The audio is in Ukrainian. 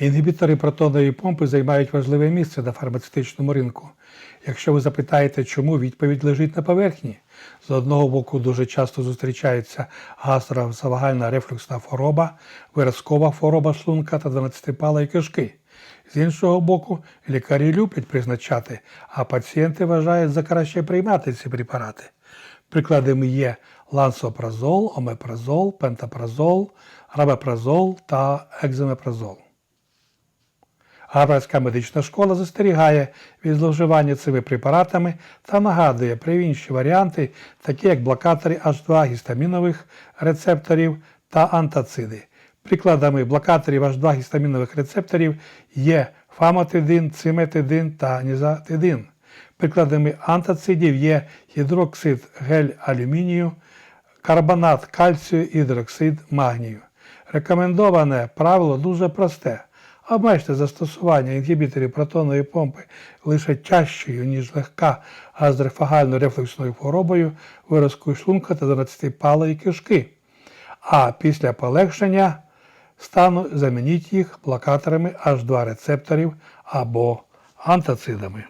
Інгібітори протонової помпи займають важливе місце на фармацевтичному ринку. Якщо ви запитаєте, чому відповідь лежить на поверхні, з одного боку дуже часто зустрічаються гастровагальна рефлюксна хвороба, виразкова хвороба шлунка та 12-палої кишки. З іншого боку, лікарі люблять призначати, а пацієнти вважають за краще приймати ці препарати. Прикладами є лансопразол, омепразол, пентапразол, рабепразол та екземепразол. Гарвардська медична школа застерігає від зловживання цими препаратами та нагадує про інші варіанти, такі як блокатори H2 гістамінових рецепторів та антациди. Прикладами блокаторів H2 гістамінових рецепторів є фамотидин, циметидин та нізатидин. Прикладами антацидів є гідроксид гель алюмінію, карбонат кальцію і гідроксид магнію. Рекомендоване правило дуже просте. Обмежте застосування інгібіторів протонної помпи лише тяжчою, ніж легка газофагально-рефлюксною хворобою, виразкою шлунка та 12-палої кишки. А після полегшення стану замініть їх блокаторами H2 рецепторів або антацидами.